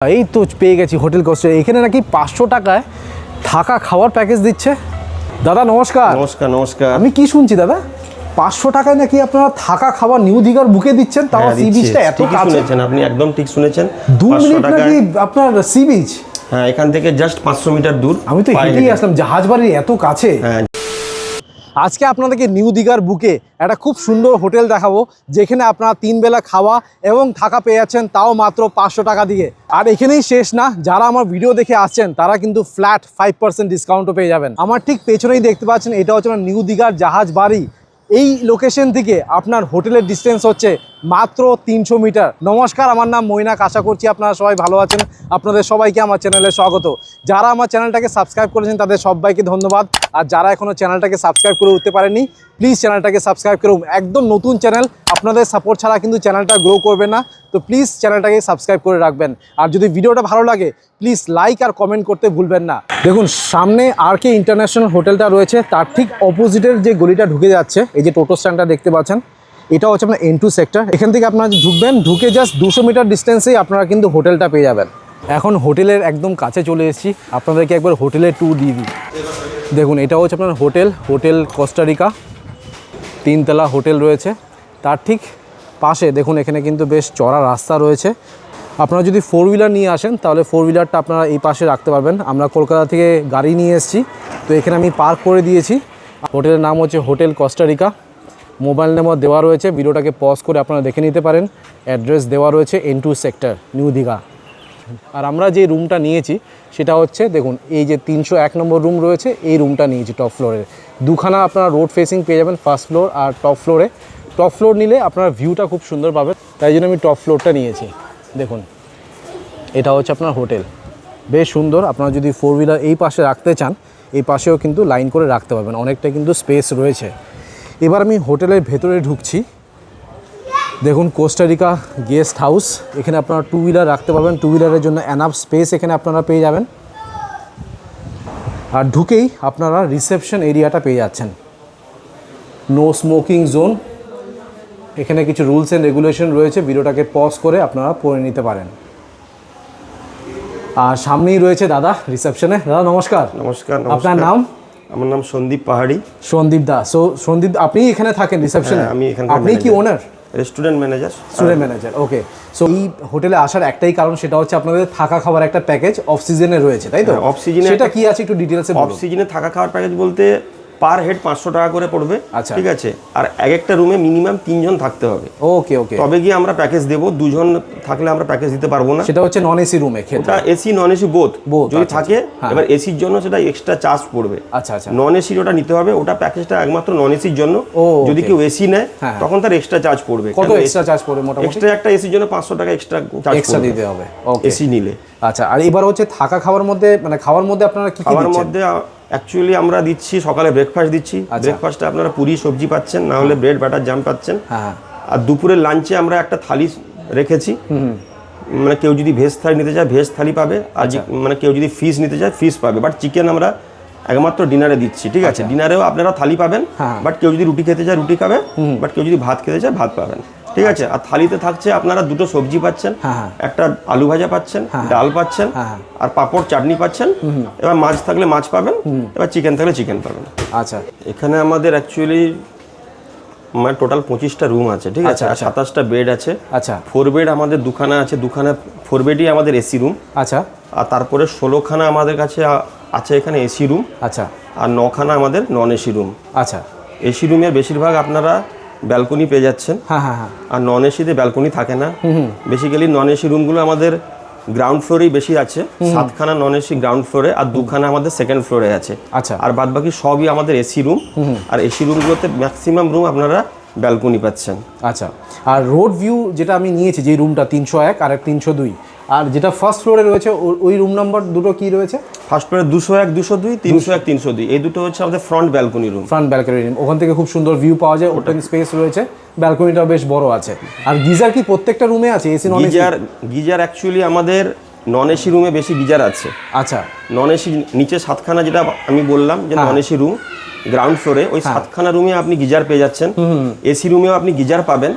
এই তো পেয়ে গেছি হোটেল কস্টে এখানে নাকি পাঁচশো টাকায় থাকা খাওয়ার প্যাকেজ দিচ্ছে। দাদা নমস্কার। নমস্কার নমস্কার। আমি কি শুনছি দাদা? পাঁচশো টাকায় নাকি আপনারা থাকা খাওয়ার নিউ দিঘার বুকে দিচ্ছেন? তাও হ্যাঁ, সি বিচটা এত কাছে। শুনেছেন আপনি একদম ঠিক শুনেছেন। দু 500 মিনিট নাকি আপনার সি বিচ হ্যাঁ এখান থেকে জাস্ট পাঁচশো মিটার দূর আমি তো হেঁটেই আসলাম জাহাজ বাড়ির এত কাছে। হ্যাঁ। আজকে আপনাদেরকে নিউ দিঘার বুকে একটা খুব সুন্দর হোটেল দেখাবো, যেখানে আপনারা তিন বেলা খাওয়া এবং থাকা পেয়ে যাচ্ছেন তাও মাত্র পাঁচশো টাকা দিয়ে। আর এখানেই শেষ না, যারা আমার ভিডিও দেখে আসছেন, তারা কিন্তু ফ্ল্যাট ফাইভ পার্সেন্ট ডিসকাউন্টও পেয়ে যাবেন। আমার ঠিক পেছনেই দেখতে পাচ্ছেন, এটা হচ্ছে নিউ দিঘার জাহাজ বাড়ি। এই লোকেশন থেকে আপনার হোটেলের ডিস্টেন্স হচ্ছে মাত্র তিনশো মিটার। নমস্কার, আমার নাম মৈনাক। আশা করছি আপনারা সবাই ভালো আছেন। আপনাদের সবাইকে আমার চ্যানেলে স্বাগত। যারা আমার চ্যানেলটাকে সাবস্ক্রাইব করেছেন, তাদের সবাইকে ধন্যবাদ। আর যারা এখনও চ্যানেলটাকে সাবস্ক্রাইব করে উঠতে পারেনি প্লিজ চ্যানেলটাকে সাবস্ক্রাইব করুন। একদম নতুন চ্যানেল, আপনাদের সাপোর্ট ছাড়া কিন্তু চ্যানেলটা গ্রো করবে না। তো প্লিজ চ্যানেলটাকে সাবস্ক্রাইব করে রাখবেন। আর যদি ভিডিওটা ভালো লাগে, প্লিজ লাইক আর কমেন্ট করতে ভুলবেন না। দেখুন, সামনে আর কে ইন্টারন্যাশনাল হোটেলটা রয়েছে। তার ঠিক অপোজিটের যে গলিটা ঢুকে যাচ্ছে, এই যে টোটো স্ট্যান্ডটা দেখতে পাচ্ছেন এটা হচ্ছে আপনার এন টু সেক্টর এখান থেকে আপনারা ঢুকবেন, ঢুকে জাস্ট দুশো মিটার ডিস্টেন্সেই আপনারা কিন্তু হোটেলটা পেয়ে যাবেন। এখন হোটেলের একদম কাছে চলে এসেছি। আপনাদেরকে একবার হোটেলের ট্যুর দিয়ে দিই। দেখুন, এটা হচ্ছে আপনার হোটেল হোটেল কস্টারিকা তিনতলা হোটেল রয়েছে। তার ঠিক পাশে, দেখুন, এখানে কিন্তু বেশ চড়া রাস্তা রয়েছে। আপনারা যদি ফোর হুইলার নিয়ে আসেন, তাহলে ফোর হুইলারটা আপনারা এই পাশে রাখতে পারবেন। আমরা কলকাতা থেকে গাড়ি নিয়ে এসেছি। তো এখানে আমি পার্ক করে দিয়েছি। হোটেলের নাম হচ্ছে হোটেল কস্টারিকা মোবাইল নাম্বার দেওয়া রয়েছে। ভিডিওটাকে পজ করে আপনারা দেখে নিতে পারেন। অ্যাড্রেস দেওয়া রয়েছে N two sector new Digha আর আমরা যে রুমটা নিয়েছি, সেটা হচ্ছে, দেখুন, এই যে তিনশো এক নম্বর রুম রয়েছে, এই রুমটা নিয়েছি টপ ফ্লোরের দুখানা আপনারা রোড ফেসিং পেয়ে যাবেন ফার্স্ট ফ্লোর আর টপ ফ্লোরে টপ ফ্লোর নিলে আপনার ভিউটা খুব সুন্দর পাবেন। তাই জন্য আমি টপ ফ্লোরটা নিয়েছি। দেখুন, এটা হচ্ছে আপনার হোটেল। বেশ সুন্দর। আপনারা যদি ফোর হুইলার এই পাশে রাখতে চান, এই পাশেও কিন্তু লাইন করে রাখতে পারবেন। অনেকটা কিন্তু স্পেস রয়েছে। এবার আমি হোটেলের ভেতরে ঢুকছি। দেখুন কোস্টারিকা গেস্ট হাউস। এখানে আপনারা টু হুইলার রাখতে পারবেন। টু হুইলারের জন্য অ্যানাফ স্পেস এখানে আপনারা পেয়ে যাবেন। আর ঢুকেই আপনারা রিসেপশন এরিয়াটা পেয়ে যাচ্ছেন। নো স্মোকিং জোন এখানে কিছু রুলস অ্যান্ড রেগুলেশন রয়েছে। ভিডিওটাকে পজ করে আপনারা পড়ে নিতে পারেন। আর সামনেই রয়েছে দাদা রিসেপশনে দাদা নমস্কার। নমস্কার আপনার নাম? আমার নাম সন্দীপ পাহাড়ি। সন্দীপ দা সো সন্দীপ আপনি এখানে থাকেন রিসেপশনে হ্যাঁ, আমি এখানে আপনি কি owner restaurant manager student manager okay so এই হোটেলে আসার একটাই কারণ সেটা হচ্ছে আপনাদের থাকা খাওয়ার একটা প্যাকেজ অফ সিজনে রয়েছে তাই তো? অফ সিজনে season সেটা কি আছে একটু ডিটেলসে অফ সিজনে থাকা খাওয়ার প্যাকেজ বলতে পার হেড পাঁচশো টাকা করে পড়বে আচ্ছা। ঠিক আছে? আর এক একটা রুমে মিনিমাম তিনজন থাকতে হবে। ওকে ওকে। তবে গিয়ে আমরা প্যাকেজ দেবো দুজন থাকলে আমরা প্যাকেজ দিতে পারব না। সেটা হচ্ছে নন এসি রুমে ওটা AC non AC both Both, যদি আচ্ছা, থাকে হ্যাঁ। এবার এসির জন্য সেটা এক্সট্রা চার্জ পড়বে। আচ্ছা আচ্ছা। নন এসির ওটা নিতে হবে ওটা প্যাকেজটা একমাত্র নন এসির জন্য। ও, যদি কেউ এসি নেয় হ্যাঁ। তখন তার এক্সট্রা চার্জ পড়বে। কত এক্সট্রা চার্জ পড়বে মোটামুটি? এক্সট্রা একটা এসির জন্য পাঁচশো টাকা এক্সট্রা চার্জ এক্সট্রা দিতে হবে ওকে। এসি নিলে। আচ্ছা আর এবার হচ্ছে থাকা খাওয়ার মধ্যে মানে খাওয়ার মধ্যে আপনারা কি কি খাওয়ার মধ্যে অ্যাকচুয়ালি আমরা দিচ্ছি সকালে ব্রেকফাস্ট দিচ্ছি। আচ্ছা। ব্রেকফাস্টে আপনারা পুরি সবজি পাচ্ছেন না হলে ব্রেড বাটার জাম পাচ্ছেন। হ্যাঁ হ্যাঁ। আর দুপুরের লাঞ্চে আমরা একটা থালি রেখেছি। মানে কেউ যদি ভেজ থালি নিতে চায় ভেজ থালি পাবে। আর আচ্ছা। মানে কেউ যদি ফিশ নিতে চায় ফিশ পাবে। বাট চিকেন আমরা একমাত্র ডিনারে দিচ্ছি ঠিক আছে? ডিনারেও আপনারা থালি পাবেন আচ্ছা। হ্যাঁ। বাট কেউ যদি রুটি খেতে চায় রুটি খাবে। বাট কেউ যদি ভাত খেতে চায় ভাত পাবেন। ঠিক আছে? আর থালিতে থাকছে আপনারা দুটো সবজি পাচ্ছেন হ্যাঁ, হ্যাঁ। একটা আলু ভাজা পাচ্ছেন ডাল পাচ্ছেন হ্যাঁ, হ্যাঁ। আর পাঁপড় চাটনি পাচ্ছেন। এবার মাছ থাকলে মাছ পাবেন এবার চিকেন থাকলে চিকেন পাবেন। আচ্ছা। এখানে আমাদের অ্যাকচুয়ালি মানে টোটাল পঁচিশটা রুম আছে ঠিক আছে? আচ্ছা, আর আচ্ছা। সাতাশটা বেড আছে। আচ্ছা। ফোর বেড আমাদের দুখানা আছে দুখানা ফোর বেডই আমাদের এসি রুম আচ্ছা। আর তারপরে ষোলোখানা আমাদের কাছে আছে এখানে এসি রুম আচ্ছা। আর নখানা আমাদের নন এসি রুম আচ্ছা। এসি রুমের বেশিরভাগ আপনারা ব্যালকনি পেয়ে যাচ্ছেন। হ্যাঁ হ্যাঁ হ্যাঁ। আর নন এসিতে ব্যালকনি থাকে না। বেসিক্যালি নন এসি রুমগুলো আমাদের গ্রাউন্ড ফ্লোরেই বেশি আছে। সাতখানা নন এসি গ্রাউন্ড ফ্লোরে আর দুখানা আমাদের সেকেন্ড ফ্লোরে আছে। আচ্ছা। আর বাদ বাকি সবই আমাদের এসি রুম আর এসি রুমগুলোতে ম্যাক্সিমাম রুম আপনারা ব্যালকনি পাচ্ছেন। আচ্ছা। আর রোড ভিউ যেটা আমি নিয়েছি যে রুমটা তিনশো এক আর এক তিনশো দুই আর যেটা ফার্স্ট ফ্লোরে রয়েছে ওই রুম নাম্বার দুটো কি রয়েছে? ফার্স্ট ফ্লোরে দুশো এক দুশো দুই তিনশো এক তিনশো দুই। এই দুটো হচ্ছে আমাদের front balcony room front balcony room ওখান থেকে খুব সুন্দর ভিউ পাওয়া যায় ওপেন স্পেস রয়েছে। ব্যালকনিটাও বেশ বড় আছে। আর গিজার কি প্রত্যেকটা রুমে আছে? AC non geyser geyser actually আমাদের নন এসি রুমে বেশি গিজার আছে। আচ্ছা। নন এসি নিচে সাতখানা যেটা আমি বললাম যে হ্যাঁ। নন এসি রুম গ্রাউন্ড ফ্লোরে ওই সাতখানা রুমে আপনি গিজার পেয়ে যাচ্ছেন। এসি রুমেও আপনি গিজার পাবেন।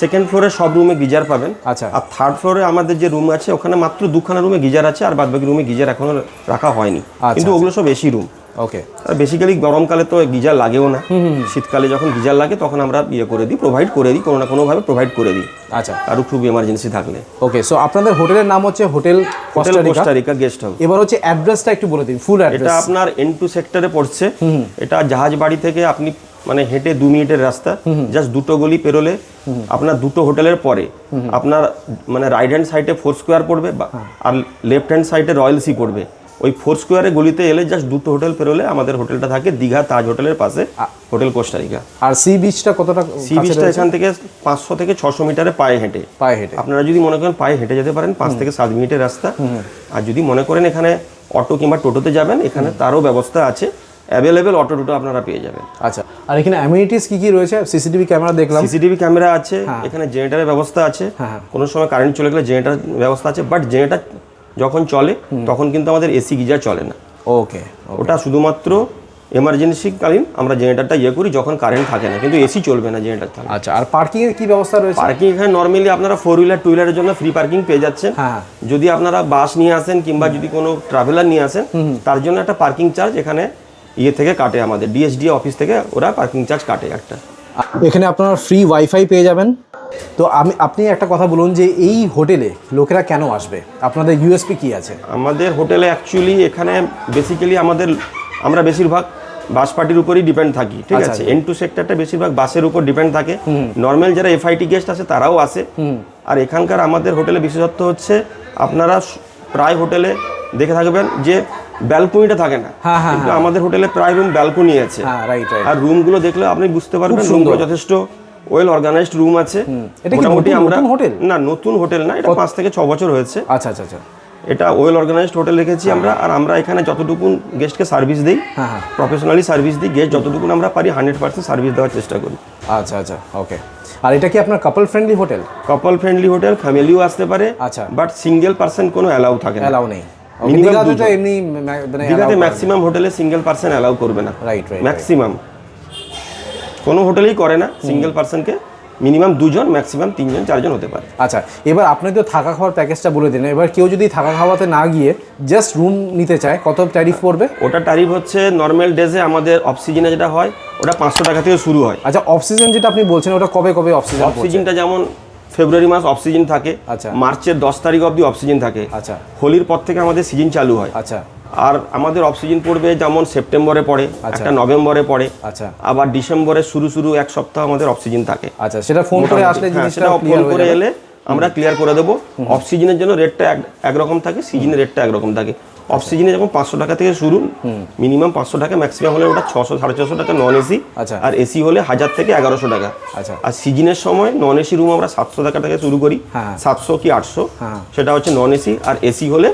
সেকেন্ড ফ্লোরে সব রুমে গিজার পাবেন। আচ্ছা। আর থার্ড ফ্লোরে আমাদের যে রুম আছে ওখানে মাত্র দুখানা রুমে গিজার আছে আর বাদবাকি রুমে গিজার এখনও রাখা হয়নি। আচ্ছা, কিন্তু ওগুলো সব এসি রুম ওকে আর বেসিক্যালি গরমকালে তো গিজার লাগেও না। শীতকালে যখন গিজার লাগে তখন আমরা ইয়ে করে দিই প্রোভাইড করে দিই কোনো না কোনোভাবে প্রোভাইড করে দিই। আচ্ছা। কারও খুব এমার্জেন্সি থাকলে। ওকে সো আপনাদের হোটেলের নাম হচ্ছে hotel hotel Costa Rica. Guest house এবার হচ্ছে অ্যাড্রেসটা একটু বলে দিন ফুল এটা আপনার এন টু সেক্টরে পড়ছে। এটা জাহাজ বাড়ি থেকে আপনি মানে হেঁটে দু মিনিটের রাস্তা জাস্ট দুটো গলি পেরোলে আপনার দুটো হোটেলের পরে আপনার মানে রাইট হ্যান্ড সাইডে ফোর স্কোয়ার পড়বে বা- আর লেফট হ্যান্ড সাইডে রয়্যাল সি পড়বে। ওই ফোর স্কোয়ারে গলিতে এলে জাস্ট দুটো হোটেল পেরোলে আমাদের হোটেলটা থাকে দীঘা তাজ হোটেলের পাশে হোটেল কোস্টারিকা। আর সি বিচটা কতটা সি বিচটা এখান থেকে পাঁচশো থেকে ছশো মিটারে পায়ে হেঁটে। পায়ে হেঁটে। আপনারা যদি মনে করেন পায়ে হেঁটে যেতে পারেন পাঁচ থেকে সাত মিনিটের রাস্তা। আর যদি মনে করেন এখানে অটো কিংবা টোটোতে যাবেন এখানে তারও ব্যবস্থা আছে। অ্যাভেলেবেল অটো টোটো আপনারা পেয়ে যাবেন। আচ্ছা আর এখানে অ্যামিনিটিস কি কি রয়েছে? সিসিটিভি ক্যামেরা দেখলাম। সিসিটিভি ক্যামেরা আছে এখানে জেনারেটারের ব্যবস্থা আছে। হ্যাঁ। কোনো সময় কারেন্ট চলে গেলে জেনারেটার ব্যবস্থা আছে বাট জেনারেটার যখন চলে তখন কিন্তু আমাদের এসি গিজার চলে না। ওকে ওটা শুধুমাত্র এমার্জেন্সি কালীন আমরা জেনারেটারটা ইয়ে করি যখন কারেন্ট থাকে না কিন্তু এসি চলবে না জেনারেটার থাকে আচ্ছা আর পার্কিং এর কি ব্যবস্থা রয়েছে? পার্কিং এখানে নর্মালি আপনারা ফোর হুইলার টু হুইলারের জন্য ফ্রি পার্কিং পেয়ে যাচ্ছেন। হ্যাঁ যদি আপনারা বাস নিয়ে আসেন কিংবা যদি কোনো ট্রাভেলার নিয়ে আসেন তার জন্য একটা পার্কিং চার্জ এখানে ইয়ে থেকে কাটে আমাদের ডিএসডি অফিস থেকে ওরা পার্কিং চার্জ কাটে একটা। এখানে আপনারা ফ্রি ওয়াইফাই পেয়ে যাবেন। তো আমি আপনি একটা কথা বলুন যে এই হোটেলে লোকেরা কেন আসবে? আপনাদের ইউএসপি কি আছে? আমাদের হোটেলে অ্যাকচুয়ালি এখানে বেসিক্যালি আমাদের আমরা বেশিরভাগ বাস পার্টির উপরই ডিপেন্ড থাকি ঠিক আচ্ছা, আছে? এন টু সেক্টরটা বেশিরভাগ বাসের উপর ডিপেন্ড থাকে। নর্মাল যারা এফআইটি গেস্ট আছে তারাও আসে। আর এখানকার আমাদের হোটেলে বিশেষত্ব হচ্ছে আপনারা প্রায় হোটেলে দেখে থাকবেন যে ব্যালকনিটা থাকে না। হ্যাঁ, হ্যাঁ, কিন্তু আমাদের হোটেলে প্রায় রুম ব্যালকনি আছে। হ্যাঁ আর রুমগুলো দেখলে আপনি বুঝতে পারবেন। রুমগুলো যথেষ্ট ওয়েল অর্গানাইজড রুম আছে এটা মোটামুটি আমরা হোটেল? না নতুন হোটেল না এটা পাঁচ থেকে ছ বছর হয়েছে। আচ্ছা আচ্ছা আচ্ছা। এটা ওয়েল অর্গানাইজড হোটেল রেখেছি আমরা আর আমরা এখানে যতটুকু গেস্টকে সার্ভিস দিই হ্যাঁ হ্যাঁ। প্রফেশনালি সার্ভিস দিই গেস্ট যতটুকু আমরা পারি হান্ড্রেড পার্সেন্ট সার্ভিস দেওয়ার চেষ্টা করি। আচ্ছা আচ্ছা ওকে আর এটা কি আপনার couple friendly hotel? Couple friendly hotel ফ্যামিলিও আসতে পারে আচ্ছা। বাট সিঙ্গেল পার্সন কোনো অ্যালাউ থাকে না। অ্যালাউ নেই। দীঘাতে তো এমনি মানে দীঘাতে ম্যাক্সিমাম হোটেলে সিঙ্গেল পার্সন অ্যালাউ করবে না। রাইট রাইট ম্যাক্সিমাম কোনো হোটেলেই করে না। সিঙ্গেল পার্সনকে মিনিমাম দুজন ম্যাক্সিমাম তিনজন চারজন হতে পারে। আচ্ছা এবার আপনি তো থাকা খাওয়ার প্যাকেজটা বলে দিন এবার কেউ যদি থাকা খাওয়াতে না গিয়ে জাস্ট রুম নিতে চায় কত ট্যারিফ পড়বে? ওটা টারিফ হচ্ছে নর্মাল ডেজে আমাদের অফ সিজনে যেটা হয় ওটা পাঁচশো টাকা থেকে শুরু হয়। আচ্ছা অফ সিজন যেটা আপনি বলছেন ওটা কবে কবে অফ সিজন অফ সিজনটা যেমন ফেব্রুয়ারি মাস অক্সিজেন সিজন থাকে আচ্ছা। মার্চের দশ তারিখ অবধি অক্সিজেন সিজন থাকে। আচ্ছা। হোলির পর থেকে আমাদের সিজন চালু হয়। আচ্ছা। আর আমাদের অক্সিজেন সিজন পড়বে যেমন সেপ্টেম্বরে পড়ে আচ্ছা। একটা নভেম্বরে পড়ে আচ্ছা। আবার ডিসেম্বরের শুরু শুরু এক সপ্তাহ আমাদের অক্সিজেন সিজন থাকে। আচ্ছা সেটা ফোন করে আসলে হ্যাঁ, জিনিসটা ফোন করে এলে আমরা ক্লিয়ার করে দেবো। অফ সিজনের জন্য রেটটা একরকম থাকে সিজনের রেটটা একরকম থাকে। অফ সিজনে যখন পাঁচশো টাকা থেকে শুরু মিনিমাম পাঁচশো টাকা ম্যাক্সিমাম হলে ওটা ছশো সাড়ে ছশো টাকা নন এসি আচ্ছা। আর এসি হলে হাজার থেকে এগারোশো টাকা। আচ্ছা। আর সিজনের সময় নন এসি রুম আমরা সাতশো টাকা থেকে শুরু করি। হ্যাঁ। সাতশো কি আটশো? হ্যাঁ। সেটা হচ্ছে নন এসি আর এসি হলে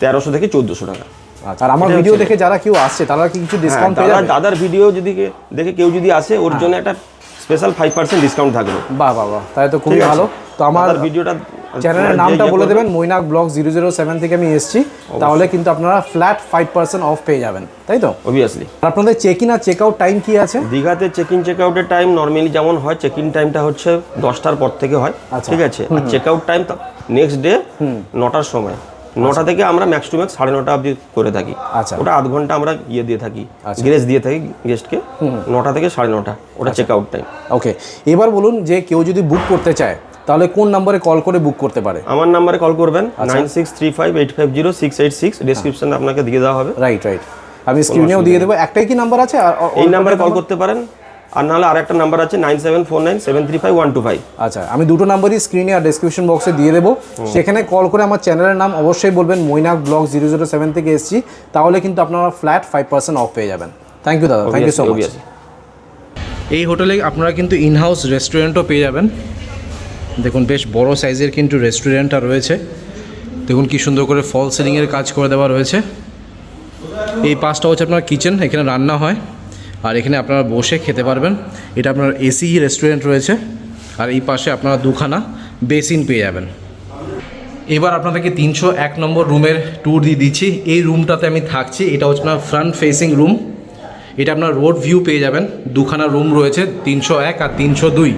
তেরোশো থেকে চোদ্দোশো টাকা। আচ্ছা। আর আমার ভিডিও দেখে যারা কেউ আসছে তারা কিছু হ্যাঁ, ডিসকাউন্ট পেয়ে দাদার ভিডিও যদি দেখে কেউ যদি আসে ওর জন্য একটা স্পেশাল ফাইভ পার্সেন্ট ডিসকাউন্ট থাকবে। বাহ বাহ বাহ তাই তো খুবই ভালো। তো আমার ভিডিওটা চ্যানেলের নামটা বলে দেবেন Mainak blog zero zero seven থেকে আমি এসেছি। তাহলে কিন্তু আপনারা ফ্ল্যাট ফাইভ পার্সেন্ট অফ পেয়ে যাবেন তাই তো? অবভিয়াসলি আপনাদের চেক ইন আর চেক আউট টাইম কি আছে? দীঘাতে চেক ইন চেক আউটের টাইম নর্মালি যেমন হয় চেক ইন টাইমটা হচ্ছে দশটার পর থেকে হয় আচ্ছা। ঠিক আছে? আর check out time next day নটার সময়। নটা থেকে আমরা ম্যাক্স টু ম্যাক্স সাড়ে নটা অবধি করে থাকি। আচ্ছা। ওটা আধ ঘণ্টা আমরা ইয়ে দিয়ে থাকি গ্রেস দিয়ে থাকি গেস্টকে নটা থেকে সাড়ে নটা ওটা আচ্ছা। চেক আউট টাইম ওকে এবার বলুন যে কেউ যদি বুক করতে চায় তাহলে কোন নম্বরে কল করে বুক করতে পারে? আমার নাম্বারে কল করবেন আচ্ছা। Nine six three five eight five zero six eight six ডিসক্রিপশনে আপনাকে দিয়ে দেওয়া হবে। রাইট রাইট আমি স্ক্রিনেও দিয়ে দেবো। একটাই কি নাম্বার আছে? আর- এই নাম্বারে কল করতে পারেন। আর নাহলে আর একটা নাম্বার আছে nine seven four nine seven three five one two five. আচ্ছা আমি দুটো নাম্বারই স্ক্রিনে আর ডেসক্রিপশন বক্সে দিয়ে দেবো। সেখানে কল করে আমার চ্যানেলের নাম অবশ্যই বলবেন Mainak blog zero zero seven থেকে এসেছি। তাহলে কিন্তু আপনারা ফ্ল্যাট ফাইভ পার্সেন্ট অফ পেয়ে যাবেন। থ্যাংক ইউ দাদা। থ্যাংক ইউ সো মাচ এই হোটেলে আপনারা কিন্তু ইনহাউস রেস্টুরেন্টও পেয়ে যাবেন। দেখুন বেশ বড় সাইজের কিন্তু রেস্টুরেন্টটা রয়েছে। দেখুন কি সুন্দর করে ফল সিলিংয়ের কাজ করে দেওয়া রয়েছে। এই পাশটা হচ্ছে আপনার কিচেন এখানে রান্না হয়। আর এখানে আপনারা বসে খেতে পারবেন। এটা আপনার এসি রেস্টুরেন্ট রয়েছে। আর এই পাশে আপনারা দুখানা বেসিন পেয়ে যাবেন। এবার আপনাদেরকে তিনশো এক নম্বর রুমের ট্যুর দিয়ে দিচ্ছি। এই রুমটাতে আমি থাকছি। এটা হচ্ছে আপনার ফ্রন্ট ফেসিং রুম এটা আপনার রোড ভিউ পেয়ে যাবেন। দুখানা রুম রয়েছে, তিনশো এক আর তিনশো দুই।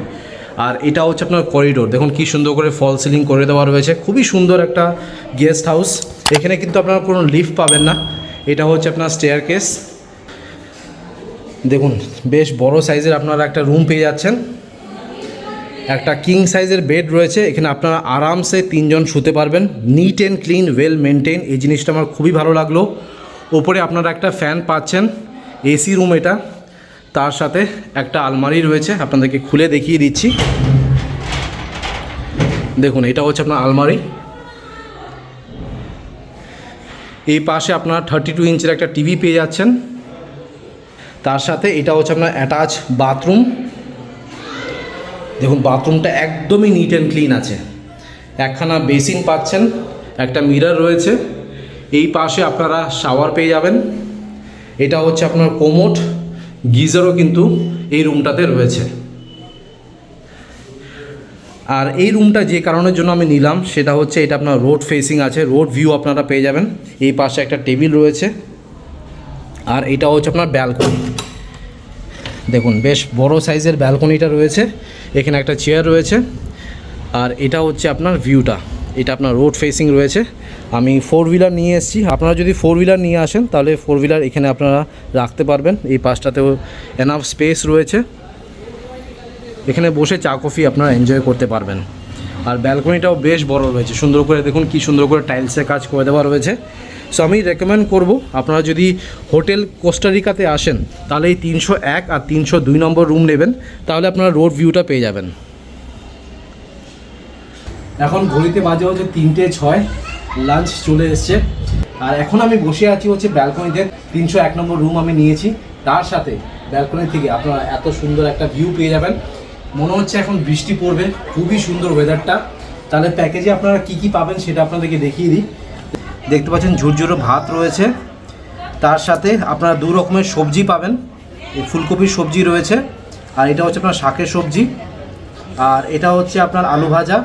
আর এটা হচ্ছে আপনার করিডোর দেখুন কি সুন্দর করে ফল সিলিং করে দেওয়া রয়েছে। খুবই সুন্দর একটা গেস্ট হাউস এখানে কিন্তু আপনারা কোনো লিফট পাবেন না। এটা হচ্ছে আপনার স্টেয়ার কেস দেখুন, বেশ বড় সাইজের আপনারা একটা রুম পেয়ে যাচ্ছেন। একটা কিং সাইজের বেড রয়েছে, এখানে আপনারা আরামসে তিনজন শুতে পারবেন। Neat and clean well maintain এই জিনিসটা আমার খুবই ভালো লাগল। ওপরে আপনারা একটা ফ্যান পাচ্ছেন এসি রুম এটা। তার সাথে একটা আলমারি রয়েছে, আপনাদেরকে খুলে দেখিয়ে দিচ্ছি। দেখুন, এটা হচ্ছে আপনার আলমারি। এই পাশে আপনার থার্টি টু ইঞ্চের একটা টিভি পেয়ে যাচ্ছেন। তার সাথে এটা হচ্ছে আপনার অ্যাটাচ বাথরুম দেখুন বাথরুমটা একদমই নিট অ্যান্ড ক্লিন আছে। একখানা বেসিন পাচ্ছেন, একটা মিরর রয়েছে। এই পাশে আপনারা শাওয়ার পেয়ে যাবেন। এটা হচ্ছে আপনার কোমোট গিজারও কিন্তু এই রুমটাতে রয়েছে। আর এই রুমটা যে কারণের জন্য আমি নিলাম, সেটা হচ্ছে এটা আপনার রোড ফেসিং আছে রোড ভিউ আপনারা পেয়ে যাবেন। এই পাশে একটা টেবিল রয়েছে। আর এটা হচ্ছে আপনার ব্যালকনি দেখুন, বেশ বড় সাইজের ব্যালকনিটা রয়েছে। এখানে একটা চেয়ার রয়েছে। আর এটা হচ্ছে আপনার ভিউটা এটা আপনার রোড ফেসিং রয়েছে। আমি ফোর হুইলার নিয়ে এসেছি। আপনারা যদি ফোর হুইলার নিয়ে আসেন, তাহলে ফোর হুইলার এখানে আপনারা রাখতে পারবেন। এই পাশটাতেও এনাফ স্পেস রয়েছে। এখানে বসে চা কফি আপনারা এনজয় করতে পারবেন। আর ব্যালকনিটাও বেশ বড় রয়েছে। সুন্দর করে দেখুন কি সুন্দর করে টাইলসের কাজ করে দেওয়া রয়েছে। সো আমি রেকমেন্ড করব, আপনারা যদি হোটেল কোস্টারিকাতে আসেন, তাহলে এই তিনশো এক আর তিনশো দুই নম্বর রুম নেবেন, তাহলে আপনারা রোড ভিউটা পেয়ে যাবেন। এখন ঘড়িতে বাজে হচ্ছে তিনটে ছয় লাঞ্চ চলে এসছে। আর এখন আমি বসে আছি হচ্ছে ব্যালকনিতে তিনশো এক নম্বর রুম আমি নিয়েছি। তার সাথে ব্যালকনি থেকে আপনারা এত সুন্দর একটা ভিউ পেয়ে যাবেন। মনে হচ্ছে এখন বৃষ্টি পড়বে, খুবই সুন্দর ওয়েদারটা তাহলে প্যাকেজে আপনারা কি কি পাবেন সেটা আপনাদেরকে দেখিয়ে দিই। দেখতে পাচ্ছেন ঝুরঝুরো ভাত রয়েছে। তার সাথে আপনারা দু রকমের সবজি পাবেন। ফুলকপির সবজি রয়েছে আর এটা হচ্ছে আপনার শাকের সবজি। আর এটা হচ্ছে আপনার আলু ভাজা।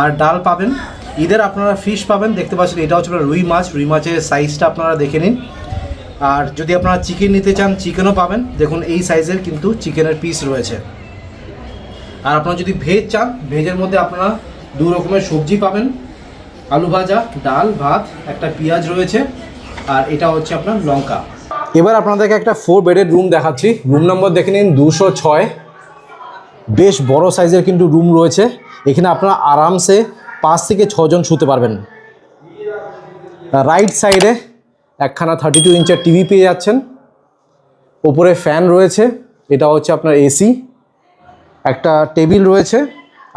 আর ডাল পাবেন। ঈদের আপনারা ফিশ পাবেন। দেখতে পাচ্ছেন এটা হচ্ছে আপনার রুই মাছ। রুই মাছের সাইজটা আপনারা দেখে নিন। আর যদি আপনারা চিকেন নিতে চান চিকেনও পাবেন। দেখুন এই সাইজের কিন্তু চিকেনের পিস রয়েছে। আর আপনারা যদি ভেজ চান ভেজের মধ্যে আপনারা দু রকমের সবজি পাবেন। আলু ভাজা, ডাল, ভাত, একটা পেঁয়াজ রয়েছে, আর এটা হচ্ছে আপনার লঙ্কা। এবার আপনাদেরকে একটা ফোর বেডের রুম দেখাচ্ছি। রুম নম্বর দেখে নিন, দুশো ছয়। বেশ বড় সাইজের কিন্তু রুম রয়েছে। এখানে আপনারা আরামসে পাঁচ থেকে ছজন শুতে পারবেন। রাইট সাইডে একখানা থার্টি টু ইঞ্চের টিভি পেয়ে যাচ্ছেন। ওপরে ফ্যান রয়েছে, এটা হচ্ছে আপনার এসি একটা টেবিল রয়েছে,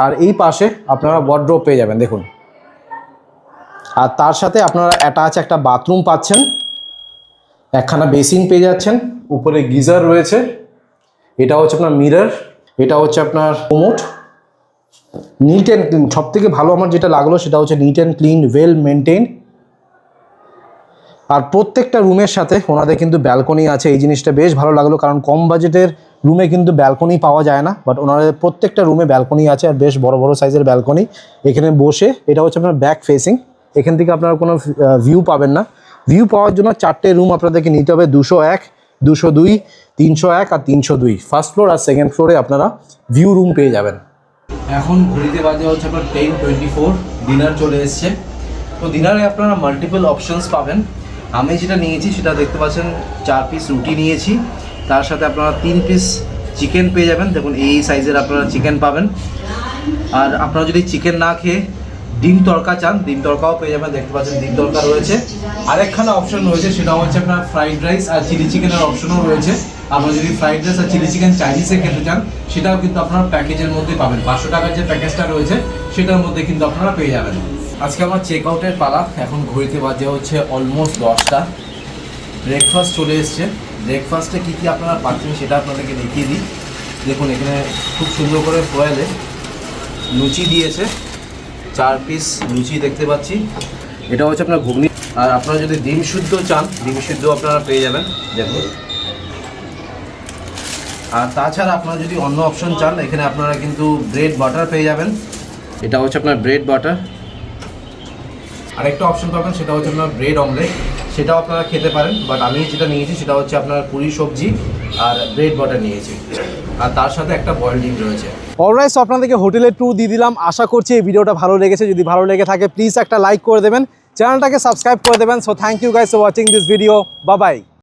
আর এই পাশে আপনারা ওয়ার্ড্রোপ পেয়ে যাবেন, দেখুন। আর তার সাথে আপনারা অ্যাটাচ একটা বাথরুম পাচ্ছেন। একখানা বেসিন পেয়ে যাচ্ছেন। উপরে গিজার রয়েছে। এটা হচ্ছে আপনার মিরর এটা হচ্ছে আপনার কোমোট নিট অ্যান্ড ক্লিন সব থেকে ভালো আমার যেটা লাগল সেটা হচ্ছে neat and clean well maintain আর প্রত্যেকটা রুমের সাথে ওনাদের কিন্তু ব্যালকনি আছে। এই জিনিসটা বেশ ভালো লাগল, কারণ কম বাজেটের রুমে কিন্তু ব্যালকনি পাওয়া যায় না। বাট ওনাদের প্রত্যেকটা রুমে ব্যালকনি আছে আর বেশ বড় বড় সাইজের ব্যালকনি এখানে বসে, এটা হচ্ছে আপনার ব্যাক ফেসিং এখান থেকে আপনারা কোনো ভিউ পাবেন না। ভিউ পাওয়ার জন্য চারটে রুম আপনাদেরকে নিতে হবে, দুশো এক, দুশো দুই, তিনশো এক আর তিনশো দুই। ফার্স্ট ফ্লোর আর সেকেন্ড ফ্লোরে আপনারা ভিউ রুম পেয়ে যাবেন। এখন ঘড়িতে বাজে হচ্ছে আপনার টেন টোয়েন্টি ফোর ডিনার চলে এসছে। তো ডিনারে আপনারা মাল্টিপল অপশনস পাবেন। আমি যেটা নিয়েছি সেটা দেখতে পাচ্ছেন, চার পিস রুটি নিয়েছি। তার সাথে আপনারা তিন পিস চিকেন পেয়ে যাবেন। দেখুন, এই সাইজের আপনারা চিকেন পাবেন। আর আপনারা যদি চিকেন না খেয়ে ডিম তড়কা চান, ডিম তড়কাও পেয়ে যাবেন, দেখতে পাচ্ছেন ডিম তড়কা রয়েছে। আরেকখানা অপশন রয়েছে, সেটা হচ্ছে আপনার ফ্রাইড রাইস আর চিলি চিকেনের অপশনও রয়েছে। আপনারা যদি ফ্রাইড রাইস আর চিলি চিকেন চাইনিজে খেতে চান, সেটাও কিন্তু আপনারা প্যাকেজের মধ্যে পাবেন। পাঁচশো টাকার যে প্যাকেজটা রয়েছে, সেটার মধ্যে কিন্তু আপনারা পেয়ে যাবেন। আজকে আমার চেক আউটের পালা, এখন ঘড়িতে বাজে হচ্ছে অলমোস্ট দশটা। ব্রেকফাস্ট চলে এসছে। ব্রেকফাস্টে কী কী আপনারা পাচ্ছেন সেটা আপনাদেরকে দেখিয়ে দিই। দেখুন, এখানে খুব সুন্দর করে ফয়েলে লুচি দিয়েছে। চার পিস লুচি দেখতে পাচ্ছি। এটা হচ্ছে আপনার ঘুগনি। আর আপনারা যদি ডিম শুদ্ধ চান, ডিম শুদ্ধ আপনারা পেয়ে যাবেন, দেখুন। আর তাছাড়া আপনারা যদি অন্য অপশন চান, এখানে আপনারা কিন্তু ব্রেড বাটার পেয়ে যাবেন। এটা হচ্ছে আপনার ব্রেড বাটার আরেকটা অপশন পাবেন, সেটা হচ্ছে আপনার ব্রেড অমলেট সেটাও আপনারা খেতে পারেন বাট আমি যেটা নিয়েছি, সেটা হচ্ছে আপনার পুরি সবজি আর ব্রেড বাটার নিয়েছি। আর তার সাথে একটা বয়েল ডিম রয়েছে। অলরাইট আপনাদেরকে হোটেলের ট্যুর দিয়ে দিলাম। আশা করছি এই ভিডিওটা ভালো লেগেছে। যদি ভালো লেগে থাকে প্লিজ একটা লাইক করে দেবেন। চ্যানেলটাকে সাবস্ক্রাইব করে দেবেন। So thank you guys for watching this video bye